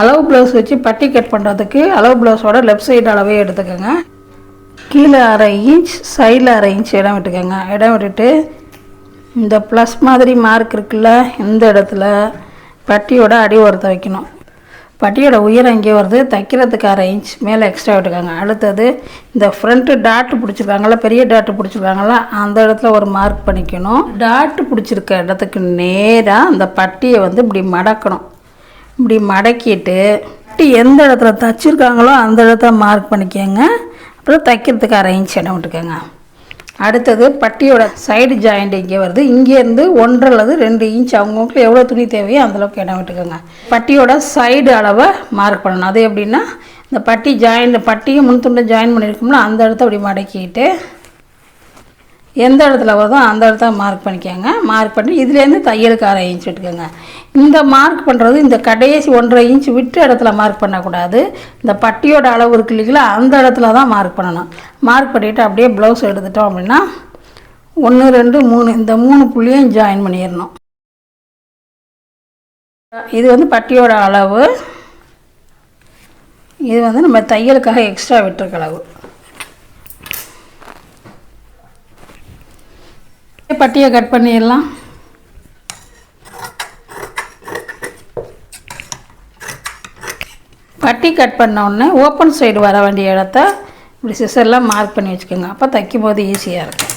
அளவு ப்ளவுஸ் வச்சு பட்டி கட் பண்ணுறதுக்கு அளவு ப்ளவுஸோட லெஃப்ட் சைடு அளவே எடுத்துக்கோங்க. கீழே அரை இன்ச் சைடில் அரை இன்ச் இடம் விட்டுக்கோங்க. இடம் விட்டுட்டு இந்த ப்ளஸ் மாதிரி மார்க் இருக்குல்ல இந்த இடத்துல பட்டியோட அடி ஓரத்தை வைக்கணும். பட்டியோட உயரம் இங்கே வருது. தைக்கிறதுக்கு அரை இன்ச் மேலே எக்ஸ்ட்ரா விட்டுக்கோங்க. அடுத்தது இந்த ஃப்ரண்ட்டு டாட்டு பிடிச்சிருக்காங்கள பெரிய டாட்டு பிடிச்சிருக்காங்கள அந்த இடத்துல ஒரு மார்க் பண்ணிக்கணும். டாட்டு பிடிச்சிருக்க இடத்துக்கு நேராக அந்த பட்டியை வந்து இப்படி மடக்கணும். இப்படி மடக்கிட்டு இப்படி எந்த இடத்துல தைச்சிருக்காங்களோ அந்த இடத்த மார்க் பண்ணிக்கோங்க. அப்புறம் தைக்கிறதுக்கு அரை இன்ச் இடம் விட்டுக்கோங்க. அடுத்தது பட்டியோட சைடு ஜாயிண்ட் இங்கே வருது. இங்கேருந்து ஒன்றரை அல்லது ரெண்டு இன்ச் அவங்கவுங்களுக்கு எவ்வளோ துணி தேவையோ அந்தளவுக்கு இடம் விட்டுக்கோங்க. பட்டியோட சைடு அளவை மார்க் பண்ணணும். அது எப்படின்னா இந்த பட்டி ஜாயின் பட்டியும் முன் துண்டை ஜாயின் பண்ணியிருக்கோம்ல அந்த இடத்த அப்படி மடக்கிட்டு எந்த இடத்துல வருதோ அந்த இடத்த மார்க் பண்ணிக்கோங்க. மார்க் பண்ணி இதுலேருந்து தையலுக்கு அரை இன்ச் விட்டுக்கோங்க இந்த மார்க் பண்ணுறது இந்த கடைசி ஒன்றரை இன்ச் விட்டு இடத்துல மார்க் பண்ணக்கூடாது. இந்த பட்டியோட அளவு இருக்கு இல்லைங்களா அந்த இடத்துல தான் மார்க் பண்ணணும். மார்க் பண்ணிவிட்டு அப்படியே ப்ளவுஸ் எடுத்துட்டோம் அப்படின்னா ஒன்று ரெண்டு மூணு இந்த மூணு புள்ளியும் ஜாயின் பண்ணிடணும். இது வந்து பட்டியோட அளவு. இது வந்து நம்ம தையலுக்காக எக்ஸ்ட்ரா விட்டுருக்க அளவு. பட்டியை கட் பண்ணிடலாம். பட்டி கட் பண்ண உடனே ஓப்பன் சைடு வர வேண்டிய இடத்த இப்படி சிசர்லாம் மார்க் பண்ணி வச்சுக்கோங்க. அப்போ தைக்கும் போது ஈஸியாக இருக்கும்.